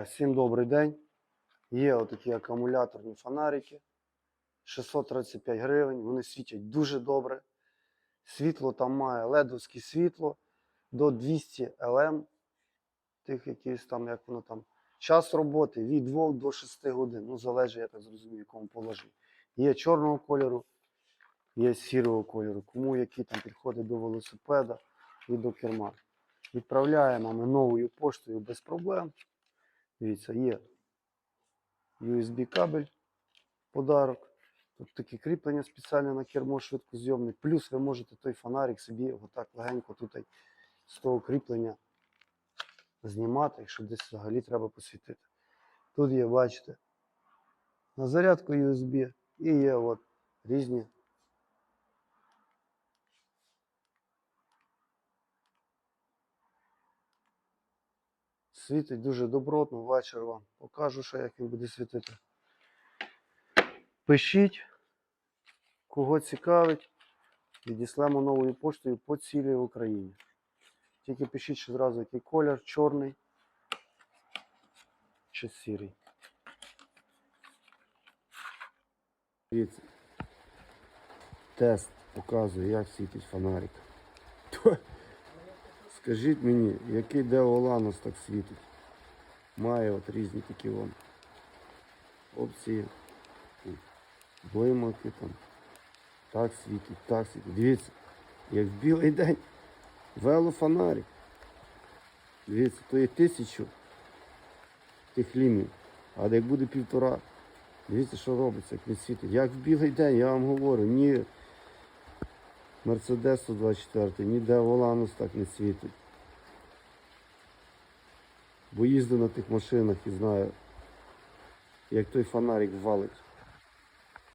Всім добрий день. Є отакі акумуляторні фонарики. 635 гривень. Вони світять дуже добре. Світло там має ледовське світло до 200 ЛМ. Тих якісь там, як воно там. Час роботи від 2 до 6 годин. Ну, залежить, я так зрозумію, якому положенні. Є чорного кольору, є сірого кольору. Кому який там підходить до велосипеда і до керма. Відправляємо ми новою поштою без проблем. Дивіться, є USB кабель, подарок. Тут таке кріплення спеціальне на кермо швидкозйомне. Плюс ви можете той фонарик собі отак легенько тут з того кріплення знімати, якщо десь взагалі треба посвітити. Тут є, бачите, на зарядку USB і є от різні. Світить дуже добротно, вечір вам покажу, що як він буде світити. Пишіть, кого цікавить, відіслемо новою поштою по цілій Україні. Тільки пишіть що зразу, який колір, чорний чи сірий. Дивіться. Тест показує, як світить фонарик. Скажіть мені, який Деоланус так світить? Має от різні такі вон опції. Тут там. Так світить, так світить. Дивіться, як в білий день. Велофонарик. Дивіться, то є тисячу тих ліній. А як буде півтора. Дивіться, що робиться, як він світить. Як в білий день, я вам говорю, ні Мерседес 124, ніде Воланус так не світить. Бо їздив на тих машинах і знаю, як той фонарик валить.